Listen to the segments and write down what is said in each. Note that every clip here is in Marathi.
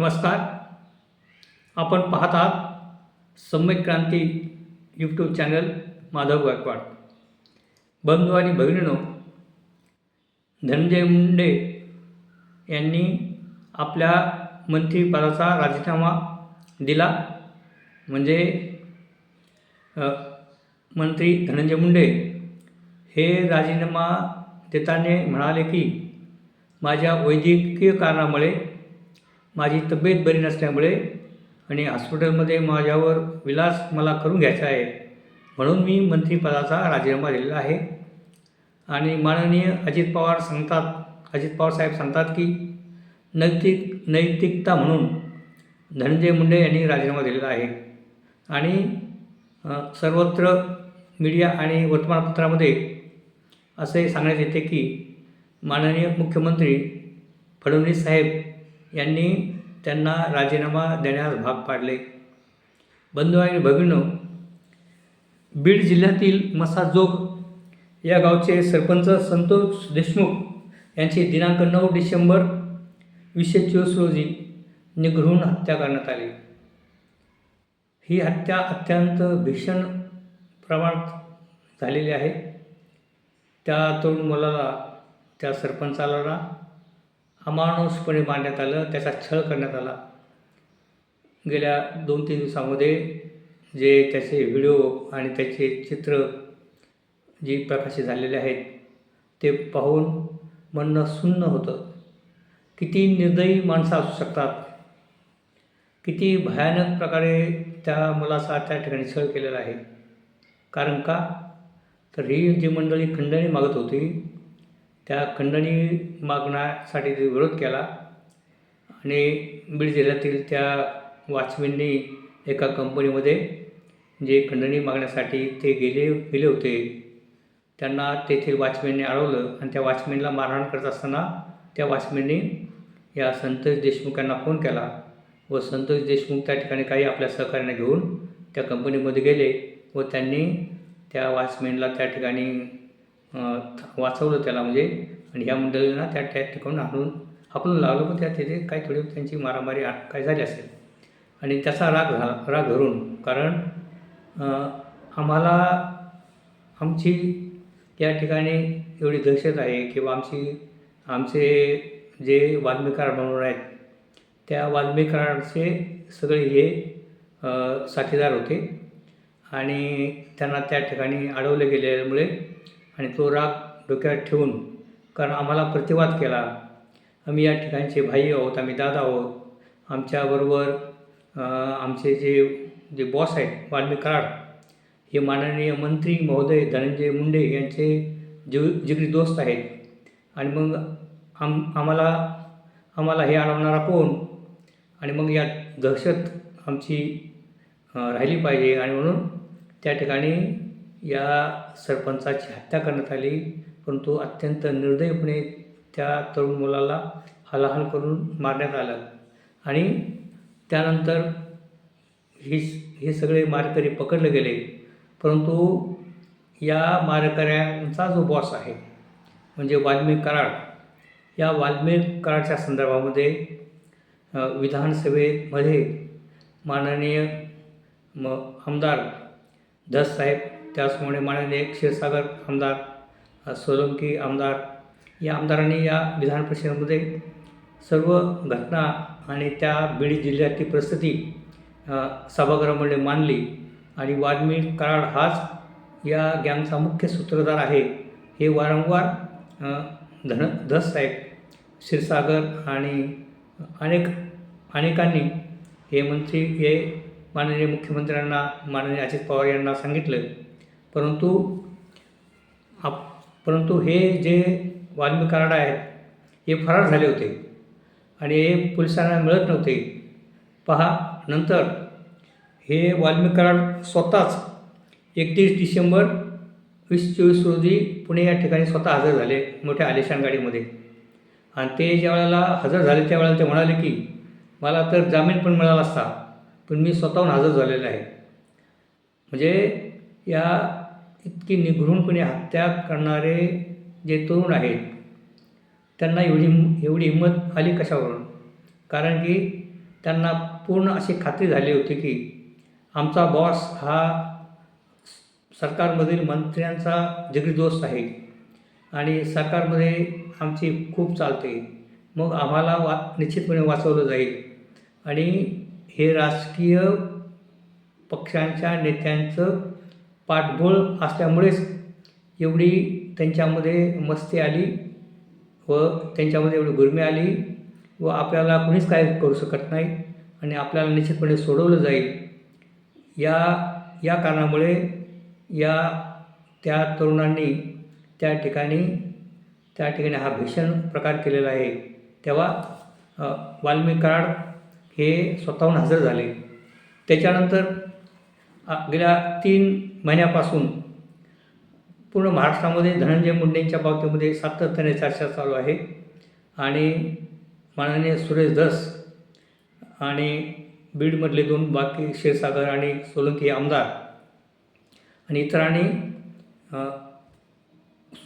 नमस्कार. आपण पाहत आहात सम्यक क्रांती यूट्यूब चॅनल माधव गायकवाड. बंधू आणि भगिनीनो धनंजय मुंडे यांनी आपल्या मंत्रिपदाचा राजीनामा दिला. म्हणजे मंत्री धनंजय मुंडे हे राजीनामा देताना म्हणाले की माझ्या वैद्यकीय कारणामुळे माझी तब्येत बरी नसल्यामुळे आणि हॉस्पिटलमध्ये माझ्यावर विलास मला करून घ्यायचा आहे म्हणून मी मंत्रिपदाचा राजीनामा दिलेला आहे. आणि माननीय अजित पवार सांगतात अजित पवार साहेब सांगतात की नैतिक नैतिकता म्हणून धनंजय मुंडे यांनी राजीनामा दिलेला आहे. आणि सर्वत्र मीडिया आणि वर्तमानपत्रामध्ये असे सांगण्यात येते की माननीय मुख्यमंत्री फडणवीस साहेब यांनी त्यांना राजीनामा देण्यास भाग पाडले. बंधू आणि भगिनो बीड जिल्ह्यातील मसाजोग या गावचे सरपंच संतोष देशमुख यांची दिनांक नऊ डिसेंबर वीसशे चोवीस रोजी निगृहून हत्या करण्यात आली. ही हत्या अत्यंत भीषण प्रमाणात झालेली आहे. त्या तरुण मुलाला त्या सरपंचाला अमानुषपणे मांडण्यात आलं त्याचा छळ करण्यात आला. गेल्या दोन तीन दिवसामध्ये जे त्याचे व्हिडिओ आणि त्याचे चित्र जी प्रकाशित झालेले आहेत ते पाहून म्हणणं सुन्न होतं. किती निर्दयी माणसं असू शकतात? किती भयानक प्रकारे त्या मुलाचा त्या ठिकाणी छळ केलेला आहे. कारण का? तर ही जी मंडळी खंडणी मागत होती त्या खंडणी मागण्यासाठी विरोध केला आणि बीड जिल्ह्यातील त्या वॉचमॅननी एका कंपनीमध्ये जे खंडणी मागण्यासाठी ते गेले गेले होते त्यांना तेथील वॉचमॅनने अडवलं आणि त्या वॉचमॅनला मारहाण करत असताना त्या वॉचमॅनने या संतोष देशमुख यांना फोन केला व संतोष देशमुख त्या ठिकाणी काही आपल्या सहकार्याने घेऊन त्या कंपनीमध्ये गेले व त्यांनी त्या वॉचमॅनला त्या ठिकाणी वाचवलं त्याला म्हणजे. आणि ह्या मंडळींना त्या त्या ठिकाणी आणून आपण लावलं पण त्या तिथे काही थोडी त्यांची मारामारी काय झाली असेल. आणि त्याचा राग झाला राग धरून. कारण आम्हाला आमची या ठिकाणी एवढी दहशत आहे किंवा आमची आमचे जे वाल्मीकार म्हणून आहेत त्या वाल्मीकरांचे सगळे हे साथीदार होते. आणि त्यांना त्या ठिकाणी अडवले गेल्यामुळे आणि तो राग डोक्यात ठेवून कारण आम्हाला प्रतिवाद केला. आम्ही या ठिकाणचे भाई आहोत आम्ही दादा आहोत. आमच्याबरोबर आमचे जे जे बॉस आहेत वाल्मी कराड हे माननीय मंत्री महोदय धनंजय मुंडे यांचे जीव जिगरी दोस्त आहेत. आणि मग आम आम्हाला आम्हाला हे अडवणारा कोण? आणि मग या दहशत आमची राहिली पाहिजे. आणि म्हणून त्या ठिकाणी या सरपंचाची हत्या करण्यात आली. परंतु अत्यंत निर्दयपणे त्या तरुण मुलाला हलाहल करून मारण्यात आलं. आणि त्यानंतर ही हे सगळे मारेकरी पकडले गेले. परंतु या मारकऱ्यांचा जो बॉस आहे म्हणजे वाल्मिक कराड या वाल्मिक कराडच्या संदर्भामध्ये विधानसभेमध्ये माननीय म आमदार धस साहेब त्याचप्रमाणे माननीय क्षीरसागर आमदार सोलंकी आमदार या आमदारांनी या विधान परिषदेमध्ये सर्व घटना आणि त्या बीड जिल्ह्यातील परिस्थिती सभागृहामध्ये मांडली. आणि वाल्मिक कराड हाच या गँगचा मुख्य सूत्रधार आहे हे वारंवार धन धस साहेब क्षीरसागर आणि अनेक अनेकांनी हे मंत्री हे माननीय मुख्यमंत्र्यांना माननीय अजित पवार यांना सांगितलं. परंतु आप परंतु हे जे वाल्मिक कराड आहेत हे फरार झाले होते. आणि हे पोलिसांना मिळत नव्हते. पहा नंतर हे वाल्मिक कराड स्वतःच एकतीस डिसेंबर वीस चोवीस रोजी पुणे या ठिकाणी स्वतः हजर झाले मोठ्या आलिशान गाडीमध्ये. आणि ते ज्या वेळेला हजर झाले त्यावेळेला ते म्हणाले की मला तर जामीन पण मिळाला असता पण मी स्वतःहून हजर झालेलो आहे. म्हणजे या इतकी निघृणपणे हत्या करणारे जे तरुण आहेत त्यांना एवढी एवढी हिंमत आली कशावरून? कारण की त्यांना पूर्ण अशी खात्री झाली होती की आमचा बॉस हा सरकारमधील मंत्र्यांचा जिगरी दोस्त आहे आणि सरकारमध्ये आमची खूप चालते. मग आम्हाला वा निश्चितपणे वाचवलं जाईल. आणि हे राजकीय पक्षांच्या नेत्यांचं पाठबळ असल्यामुळेच एवढी त्यांच्यामध्ये मस्ती आली व त्यांच्यामध्ये एवढी गुरमी आली व आपल्याला कुणीच काय करू शकत नाही आणि आपल्याला निश्चितपणे सोडवलं जाईल. या या कारणामुळे या त्या तरुणांनी त्या ठिकाणी त्या ठिकाणी हा भीषण प्रकार केलेला आहे. तेव्हा अ, कराड हे स्वतःहून हजर झाले. त्याच्यानंतर गेल्या तीन महिन्यापासून पूर्ण महाराष्ट्रामध्ये धनंजय मुंडेंच्या बाबतीमध्ये सातत्याने चर्चा चालू आहे. आणि माननीय सुरेश धस आणि बीडमधले दोन बाकी क्षीरसागर आणि सोलंकी आमदार आणि इतरांनी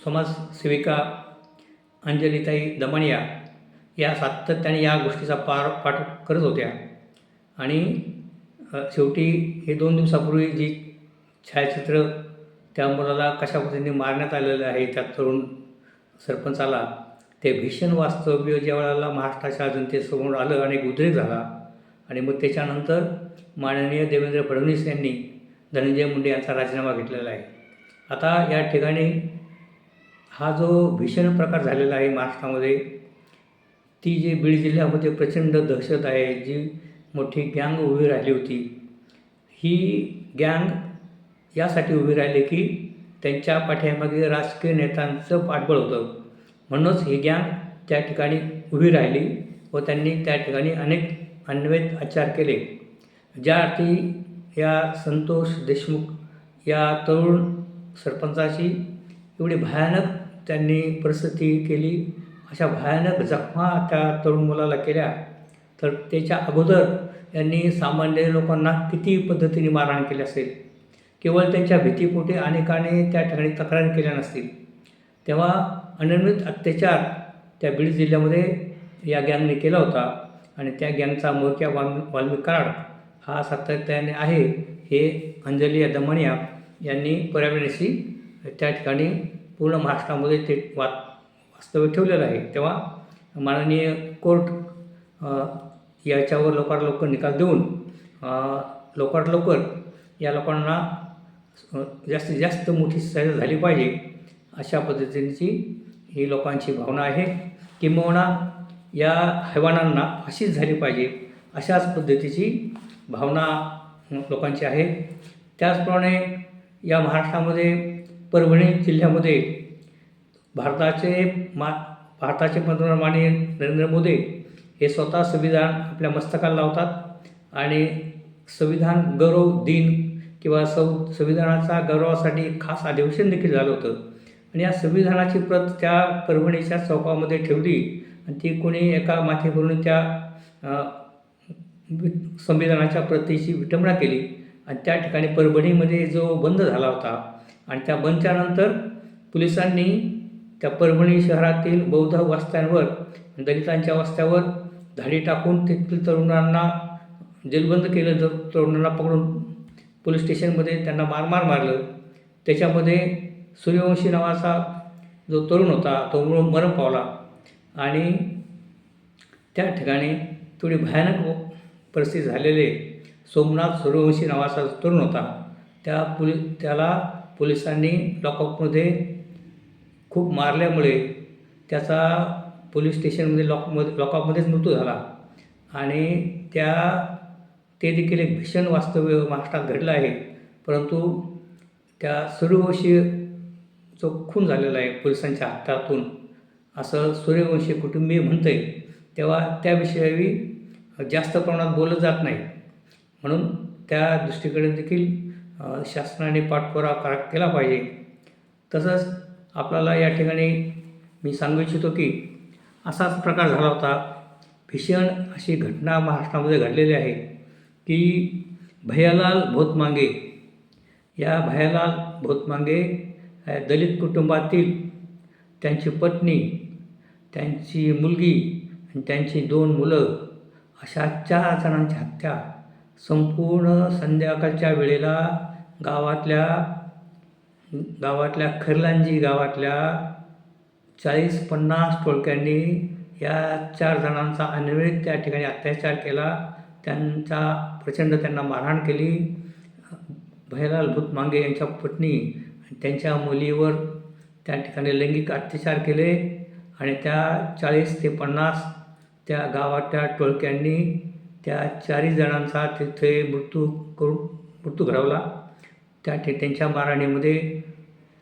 समाजसेविका अंजलीताई दमणिया या सातत्याने या गोष्टीचा पार पाठ करत होत्या. आणि शेवटी हे दोन दिवसापूर्वी जी छायाचित्र त्या मुलाला कशा पद्धतीने मारण्यात आलेलं आहे त्या तरुण सरपंचाला. ते भीषण वास्तव्य ज्या वेळेला महाराष्ट्राच्या जनतेसमोर आलं आणि उद्रेक झाला आणि मग त्याच्यानंतर माननीय देवेंद्र फडणवीस यांनी धनंजय मुंडे यांचा राजीनामा घेतलेला आहे. आता या ठिकाणी हा जो भीषण प्रकार झालेला आहे महाराष्ट्रामध्ये ती जी बीड जिल्ह्यामध्ये प्रचंड दहशत आहे जी मोठी गँग उभी राहिली होती ही गँग यासाठी उभी राहिले की त्यांच्या पाठ्यामागे राजकीय नेत्यांचं पाठबळ होतं. म्हणूनच ही गँग त्या ठिकाणी उभी राहिली व त्यांनी त्या ठिकाणी अनेक अन्वेत आचार केले. ज्या अर्थी या संतोष देशमुख या तरुण सरपंचाशी एवढी भयानक त्यांनी परिस्थिती केली अशा भयानक जखमा त्या तरुण मुलाला केल्या तर त्याच्या अगोदर यांनी सामान्य लोकांना किती पद्धतीने मारहाण केली असेल? केवळ त्यांच्या भीतीपोटी अनेकाने त्या ठिकाणी तक्रारी केल्या नसतील. तेव्हा अनिर्मित अत्याचार त्या बीड जिल्ह्यामध्ये या गँगने केला होता आणि त्या गँगचा मोक्या वाल्मी वाल्मी कराड हा सातत्याने आहे हे अंजली दमणिया यांनी पर्यावरणाशी त्या ठिकाणी पूर्ण महाराष्ट्रामध्ये ते वा वास्तव्य ठेवलेलं आहे. तेव्हा माननीय कोर्ट याच्यावर लवकरात लवकर निकाल देऊन लवकरात लवकर या लोकांना जास्तीत जास्त मोठी सजा झाली पाहिजे अशा पद्धतीची ही लोकांची भावना आहे. किंबहुना या हैवानांना अशीच झाली पाहिजे अशाच पद्धतीची भावना लोकांची आहे. त्याचप्रमाणे या महाराष्ट्रामध्ये परभणी जिल्ह्यामध्ये भारताचे मा भारताचे पंतप्रधान माननीय नरेंद्र मोदी हे स्वतः संविधान आपल्या मस्तकाला लावतात आणि संविधान गौरव दिन किंवा सौ संविधानाचा गौरवासाठी खास अधिवेशन देखील झालं होतं. आणि या संविधानाची प्रत त्या परभणीच्या चौकामध्ये ठेवली आणि ती कोणी एका माथेवरून त्या संविधानाच्या प्रतीची विटंबना केली. आणि त्या ठिकाणी परभणीमध्ये जो बंद झाला होता आणि त्या बंदच्यानंतर पोलिसांनी त्या परभणी शहरातील बौद्ध वस्त्यांवर दलितांच्या वस्त्यावर धाडी टाकून तेथील तरुणांना जेलबंद केलं जर तरुणांना पकडून पोलीस स्टेशनमध्ये त्यांना मारमार मारलं. त्याच्यामध्ये सूर्यवंशी नावाचा जो तरुण होता तो मरण पावला. आणि त्या ठिकाणी थोडी भयानक परिस्थिती झालेले. सोमनाथ सूर्यवंशी नावाचा तरुण होता त्या पोलि त्याला पोलिसांनी लॉकअपमध्ये खूप मारल्यामुळे त्याचा पोलीस स्टेशनमध्ये लॉकमध्ये लॉकअपमध्येच मृत्यू झाला. आणि त्या ते देखील एक भीषण वास्तव्य महाराष्ट्रात घडलं आहे. परंतु त्या सूर्यवंशी जो खून झालेला आहे पोलिसांच्या हातातून असं सूर्यवंशी कुटुंबीय म्हणतं आहे तेव्हा त्याविषयी जास्त प्रमाणात बोललं जात नाही. म्हणून त्या दृष्टीकडे देखील शासनाने पाठपुरावा करा केला पाहिजे. तसंच आपल्याला या ठिकाणी मी सांगू इच्छितो की असाच प्रकार झाला होता. भीषण अशी घटना महाराष्ट्रामध्ये घडलेली आहे. की भैयालाल भोतमांगे. या भैयालाल भोतमांगे दलित कुटुंबातील त्यांची पत्नी त्यांची मुलगी आणि त्यांची दोन मुलं अशा चार जणांची हत्या संपूर्ण संध्याकाळच्या वेळेला गावातल्या गावातल्या खरलांजी गावातल्या चाळीस पन्नास टोळक्यांनी या चार जणांचा अनवेळी त्या ठिकाणी अत्याचार केला. त्यांचा प्रचंड त्यांना मारहाण केली. भैयालाल भूतमांगे यांच्या पत्नी त्यांच्या मुलीवर त्या ठिकाणी लैंगिक अत्याचार केले आणि त्या चाळीस ते पन्नास त्या गावातल्या टोळक्यांनी त्या चारही जणांचा तिथे मृत्यू करू मृत्यू घडवला. त्या ठे त्यांच्या मारहाणीमध्ये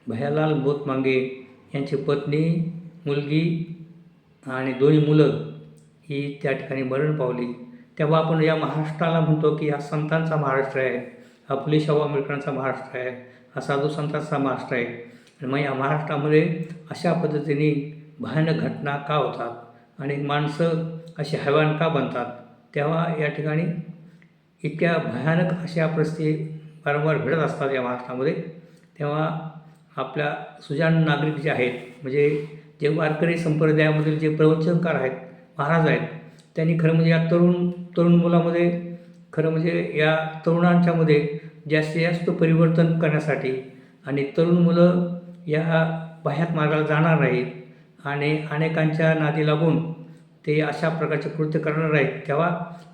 भयालाल बोतमांगे यांची पत्नी मुलगी आणि दोन्ही मुलं ही त्या ठिकाणी मरण पावली. तेव्हा आपण या महाराष्ट्राला म्हणतो की हा संतांचा महाराष्ट्र आहे हा फुले शाहू आंबेडकरांचा महाराष्ट्र आहे हा साधू संतांचा महाराष्ट्र आहे. आणि मग या महाराष्ट्रामध्ये अशा पद्धतीने भयानक घटना का होतात आणि माणसं अशी हैवान का बनतात तेव्हा या ठिकाणी इतक्या भयानक अशा परिस्थिती वारंवार घडत असतात या महाराष्ट्रामध्ये. तेव्हा आपल्या सुजाण नागरिक जे आहेत म्हणजे जे वारकरी संप्रदायामधील जे प्रवचनकार आहेत महाराज आहेत त्यांनी खरं म्हणजे या तरुण तरुण मुलामध्ये खरं म्हणजे या तरुणांच्यामध्ये जास्तीत जास्त परिवर्तन करण्यासाठी आणि तरुण मुलं या बाह्यात मार्गाला जाणार नाहीत आणि अनेकांच्या नादी लागून ते अशा प्रकारचे कृत्य करणार आहेत तेव्हा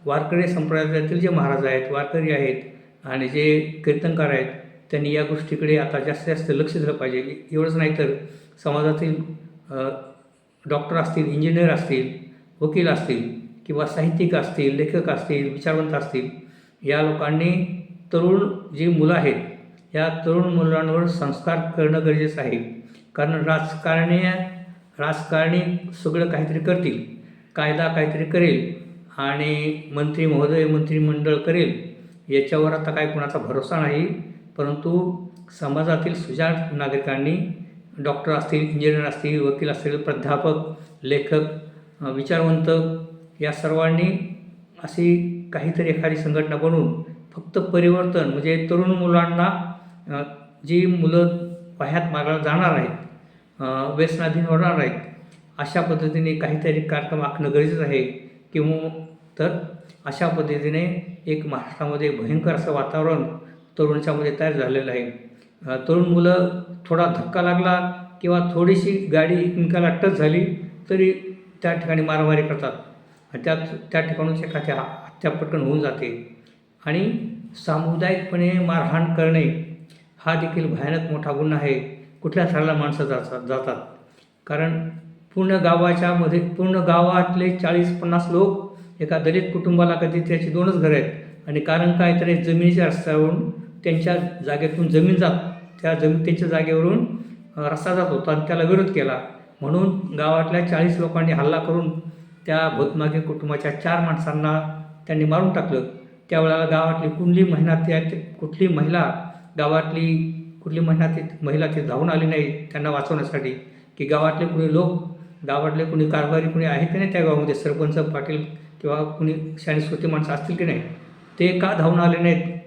वारकरी संप्रदायातील जे महाराज आहेत वारकरी आहेत आणि जे कीर्तनकार आहेत त्यांनी या गोष्टीकडे आता जास्तीत जास्त लक्ष दिलं पाहिजे. एवढंच नाही तर समाजातील डॉक्टर असतील इंजिनियर असतील वकील असतील किंवा साहित्यिक असतील लेखक असतील विचारवंत असतील या लोकांनी तरुण जी मुलं आहेत या तरुण मुलांवर संस्कार करणं गरजेचं आहे. कारण राजकारणी राजकारणी सगळं काहीतरी करतील कायदा काहीतरी करेल आणि मंत्री महोदय मंत्रिमंडळ करेल याच्यावर आता काय कुणाचा भरोसा नाही. परंतु समाजातील सुजाण नागरिकांनी डॉक्टर असतील इंजिनियर असतील वकील असतील प्राध्यापक लेखक विचारवंत या सर्वांनी अशी काहीतरी एखादी संघटना बनवून फक्त परिवर्तन म्हणजे तरुण मुलांना जी मुलं बाह्यात मागायला जाणार आहेत व्यसनाधीन होणार आहेत अशा पद्धतीने काहीतरी कार्यक्रम आखणं गरजेचं आहे किंवा तर अशा पद्धतीने एक महाराष्ट्रामध्ये भयंकर असं वातावरण तरुणाच्यामध्ये तयार झालेलं आहे. तरुण मुलं थोडा धक्का लागला किंवा थोडीशी गाडी एकमेकाला टच झाली तरी त्या ठिकाणी मारामारी करतात. त्यात त्या ठिकाणून एखाद्या हत्या पटकन होऊन जाते. आणि सामुदायिकपणे मारहाण करणे हा देखील भयानक मोठा गुन्हा आहे. कुठल्या थराला माणसं जातात जातात? कारण पूर्ण गावाच्या मध्ये पूर्ण गावातले चाळीस पन्नास लोक एका दलित कुटुंबाला कधी त्याची दोनच घरं आहेत. आणि कारण काय? तर जमिनीच्या रस्त्यावरून त्यांच्या जागेतून जमीन जात त्या जमीन त्यांच्या जागेवरून रस्ता जात होता आणि त्याला विरोध केला. म्हणून गावातल्या चाळीस लोकांनी हल्ला करून त्या भूतमागे कुटुंबाच्या चार माणसांना त्यांनी मारून टाकलं. त्यावेळेला गावातली कुठली महिना त्या कुठली महिला गावातली कुठली महिना ते महिला ते धावून आली नाही त्यांना वाचवण्यासाठी. की गावातले कुणी लोक गावातले कुणी कारभारी कुणी आहेत की नाही त्या गावामध्ये? सरपंच पाटील किंवा कुणी शाळेत माणसं असतील की नाही? ते का धावून आले नाहीत?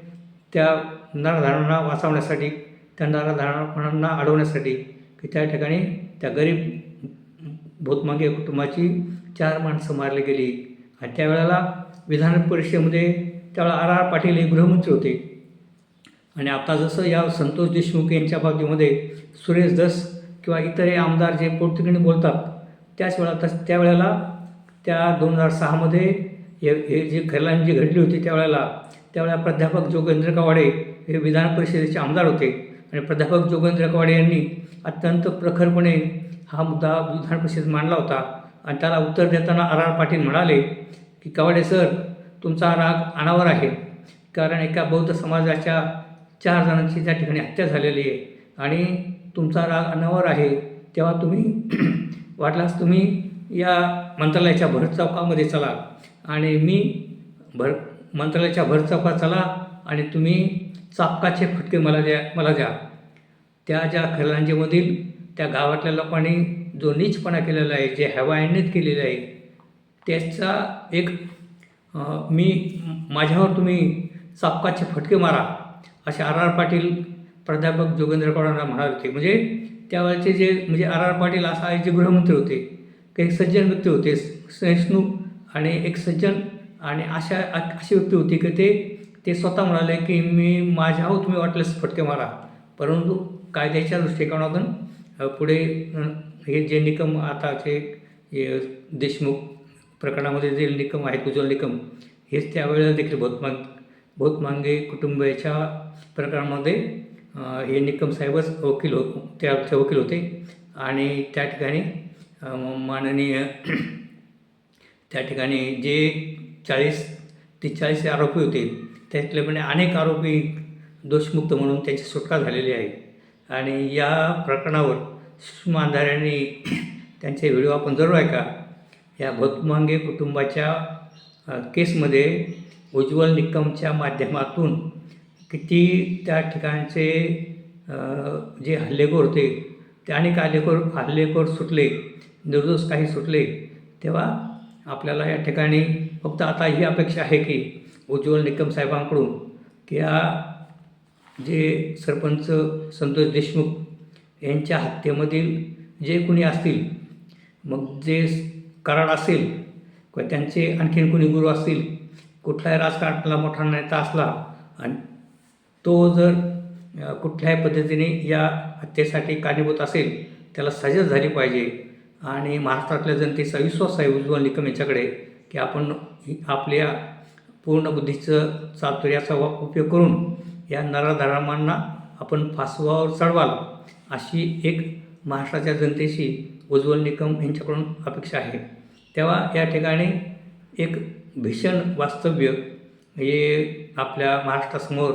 त्या नरधारांना वाचवण्यासाठी त्या नरधारांना अडवण्यासाठी की त्या ठिकाणी त्या गरीब भूतमागे कुटुंबाची चार माणसं मारली गेली. आणि त्यावेळेला विधान परिषदेमध्ये त्यावेळेला आर आर पाटील हे गृहमंत्री होते. आणि आता जसं या संतोष देशमुख यांच्या बाबतीमध्ये सुरेश दस किंवा इतरही आमदार जे पोटतिकीने बोलतात त्याच वेळा तस त्यावेळेला त्या दोन हजार सहामध्ये हे हे जे खरलाईन जी घडली होती त्यावेळेला त्यावेळेला प्राध्यापक जोगेंद्र कवाडे हे विधान परिषदेचे आमदार होते. आणि प्राध्यापक जोगेंद्र कवाडे यांनी अत्यंत प्रखरपणे हा मुद्दा विधान परिषदेत मांडला होता. आणि त्याला उत्तर देताना आर आर पाटील म्हणाले की कवाडे सर तुमचा राग अनावर आहे. कारण एका बौद्ध समाजाच्या चार जणांची त्या ठिकाणी हत्या झालेली आहे. आणि तुमचा राग अनावर आहे. तेव्हा तुम्ही वाटलास तुम्ही या मंत्रालयाच्या भर चौकामध्ये चला. आणि मी भर मंत्रालयाच्या भर चौकात चला आणि तुम्ही चापकाचे फटके मला द्या मला द्या. त्या ज्या खलांजीमधील त्या गावातल्या लोकांनी जो नीचपणा केलेला आहे जे हवायनीत केलेलं आहे त्याचा एक मी माझ्यावर तुम्ही चापकाचे फटके मारा असे आर आर पाटील प्राध्यापक जोगेंद्र कवाडांना म्हणाले होते. म्हणजे त्यावेळेचे जे म्हणजे आर आर पाटील असा जे गृहमंत्री होते काही सज्जन व्यक्ती होते सहिष्णू आणि एक सज्जन आणि अशा अशी व्यक्ती होती की ते ते स्वतः म्हणाले की मी माझ्यावर तुम्ही वाटल्यास फटके मारा. परंतु कायद्याच्या दृष्टिकोनातून पुढे हे जे निकम आताचे देशमुख प्रकरणामध्ये जे निकम आहेत उज्ज्वल निकम हेच त्यावेळेला देखील बहुतमांग बहुतमांगे कुटुंबाच्या प्रकरणामध्ये हे निकम साहेबच वकील हो त्याचे वकील होते. आणि त्या ठिकाणी माननीय त्या ठिकाणी जे चाळीस ते चाळीस आरोपी होते त्यातले पण अनेक आरोपी दोषमुक्त म्हणून त्यांची सुटका झालेली आहे. आणि या प्रकरणावर सुमाधाऱ्यांनी त्यांचे व्हिडिओ आपण जरूर ऐका. या भोतमांगे कुटुंबाच्या केसमध्ये उज्ज्वल निकमच्या माध्यमातून किती त्या ठिकाणचे जे हल्लेखोर होते ते अनेक हल्लेखोर हल्लेखोर सुटले निर्दोष काही सुटले तेव्हा आपल्याला या ठिकाणी फक्त आता ही अपेक्षा आहे की उज्ज्वल निकम साहेबांकडून की या जे सरपंच संतोष देशमुख यांच्या हत्येमधील जे कुणी असतील मग जे कराड असेल किंवा त्यांचे आणखीन कुणी गुरु असतील कुठलाही राजकारणातला मोठा नेता असला आणि तो जर कुठल्याही पद्धतीने या हत्येसाठी कारणीभूत असेल त्याला सजा झाली पाहिजे. आणि महाराष्ट्रातल्या जनतेचा विश्वास आहे उज्ज्वल निकम यांच्याकडे की आपण आपल्या पूर्ण बुद्धीचं चातुर्याचा उपयोग करून या नराधरामांना आपण फासवावर चढवाल. अशी एक महाराष्ट्राच्या जनतेशी उज्ज्वल निकम यांच्याकडून अपेक्षा आहे. तेव्हा या ठिकाणी एक भीषण वास्तव्य हे आपल्या महाराष्ट्रासमोर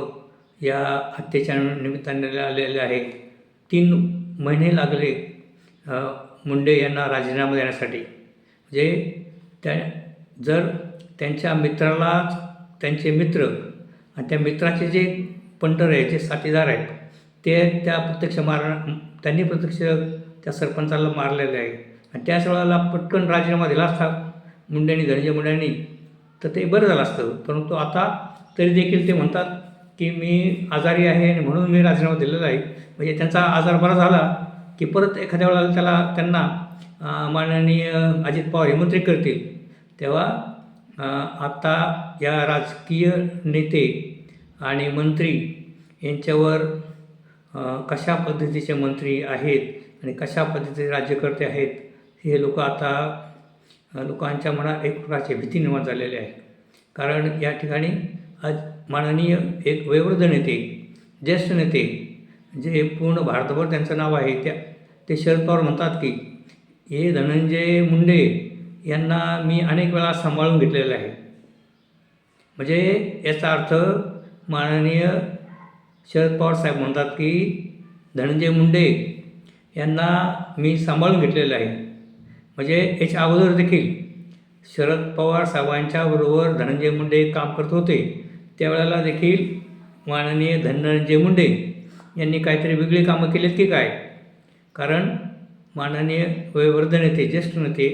या हत्येच्या निमित्ताने आलेले आहे. तीन महिने लागले मुंडे यांना राजीनामा देण्यासाठी. म्हणजे त्या जर त्यांच्या मित्रालाच त्यांचे मित्र आणि त्या मित्राचे जे पंटर आहे जे साथीदार आहेत ते त्या प्रत्यक्ष मार त्यांनी प्रत्यक्ष त्या सरपंचाला मारलेलं आहे. आणि त्याच वेळेला पटकन राजीनामा दिला असता मुंड्यांनी धनंजय मुंड्यांनी तर ते बरं झालं असतं. परंतु आता तरी देखील ते म्हणतात की मी आजारी आहे आणि म्हणून मी राजीनामा दिलेला आहे. म्हणजे त्यांचा आजार बरा झाला की परत एखाद्या वेळेला त्याला त्यांना माननीय अजित पवार हे मंत्री करतील. तेव्हा आता या राजकीय नेते आणि मंत्री यांच्यावर कशा पद्धतीचे मंत्री आहेत आणि कशा पद्धतीचे राज्यकर्ते आहेत हे लोक आता लोकांच्या मनात एक प्रकारची भीती निर्माण झालेली आहे. कारण या ठिकाणी आज माननीय एक वयोवृद्ध नेते ज्येष्ठ नेते जे पूर्ण भारतभर त्यांचं नाव आहे त्या ते शरद पवार म्हणतात की हे धनंजय मुंडे यांना मी अनेक वेळा सांभाळून घेतलेलं आहे. म्हणजे याचा अर्थ माननीय शरद पवार साहेब म्हणतात की धनंजय मुंडे यांना मी सांभाळून घेतलेलं आहे. म्हणजे याच्या अगोदर देखील शरद पवार साहेबांच्याबरोबर धनंजय मुंडे काम करत होते. त्यावेळेला देखील माननीय धनंजय मुंडे यांनी काहीतरी वेगळी कामं केलीत की काय? कारण माननीय वयोवृद्ध नेते ज्येष्ठ नेते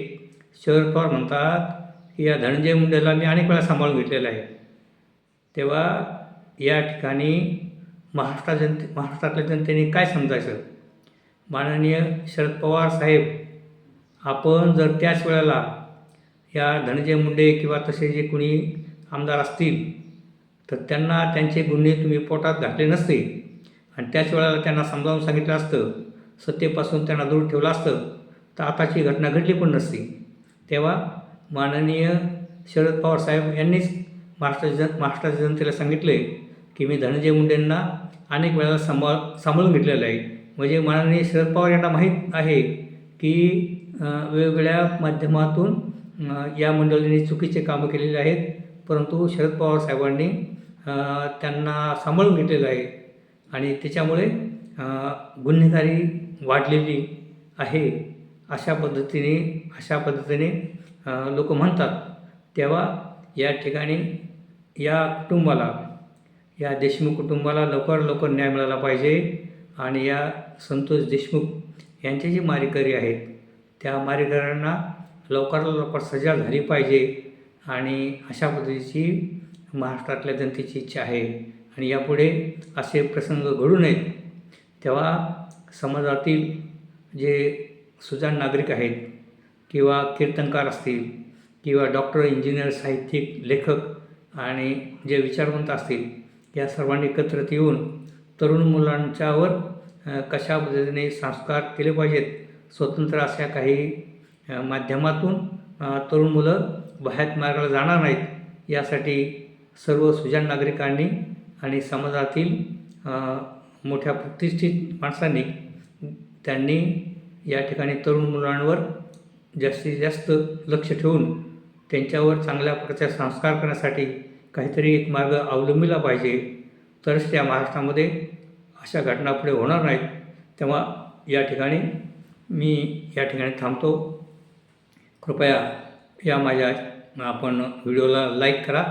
शरद पवार म्हणतात की या धनंजय मुंडेला मी अनेक वेळा सांभाळून घेतलेलं आहे. तेव्हा या ठिकाणी महाराष्ट्र जनते महाराष्ट्रातल्या जनतेने काय समजायचं? माननीय शरद पवार साहेब आपण जर त्याच वेळेला या धनंजय मुंडे किंवा तसे जे कुणी आमदार असतील तर त्यांना त्यांचे गुन्हे तुम्ही पोटात घातले नसते. आणि त्याच वेळेला त्यांना समजावून सांगितलं असतं सत्तेपासून त्यांना दूर ठेवलं असतं तर आताची घटना घडली पण नसती. तेव्हा माननीय शरद पवार साहेब यांनीच महाराष्ट्र जन महाराष्ट्राच्या जनतेला सांगितले की मी धनंजय मुंडेंना अनेक वेळा सांभाळ सांभाळून घेतलेलं आहे. म्हणजे माननीय शरद पवार यांना माहीत आहे की वेगवेगळ्या माध्यमातून या मंडळींनी चुकीचे कामं केलेले आहेत. परंतु शरद पवार साहेबांनी त्यांना सांभाळून घेतलेलं आहे. आणि त्याच्यामुळे गुन्हेगारी वाढलेली आहे. अशा पद्धतीने अशा पद्धतीने लोक म्हणतात. तेव्हा या ठिकाणी या कुटुंबाला या देशमुख कुटुंबाला लवकर लवकर न्याय मिळाला पाहिजे. आणि या संतोष देशमुख यांचे जे मारेकरी आहेत त्या मारेकऱ्यांना लवकरात लवकर सजा झाली पाहिजे. आणि अशा पद्धतीची महाराष्ट्रातल्या जनतेची इच्छा आहे. आणि यापुढे असे प्रसंग घडू नयेत तेव्हा समाजातील जे सुजाण नागरिक आहेत किंवा कीर्तनकार असतील किंवा डॉक्टर इंजिनियर साहित्यिक लेखक आणि जे विचारवंत असतील या सर्वांनी एकत्रित येऊन तरुण मुलांच्यावर कशा पद्धतीने संस्कार केले पाहिजेत स्वतंत्र अशा काही माध्यमातून तरुण मुलं बाहेर मार्गाला जाणार नाहीत यासाठी सर्व सुजाण नागरिकांनी आणि समाजातील मोठ्या प्रतिष्ठित माणसांनी त्यांनी या ठिकाणी तरुण मुलांवर जास्तीत जास्त लक्ष ठेवून त्यांच्यावर चांगल्या प्रकारचे संस्कार करण्यासाठी काहीतरी एक मार्ग अवलंबिला पाहिजे. तरच त्या महाराष्ट्रामध्ये अशा घटना पुढे होणार नाहीत. तेव्हा या ठिकाणी मी या ठिकाणी थांबतो. कृपया या माझ्या आपण व्हिडिओला लाईक करा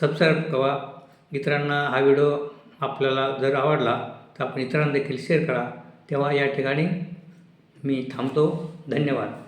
सबस्क्राईब करा. इतरांना हा व्हिडिओ आपल्याला जर आवडला तर आपण इतरांना देखील शेअर करा. तेव्हा या ठिकाणी मी थांबतो. धन्यवाद.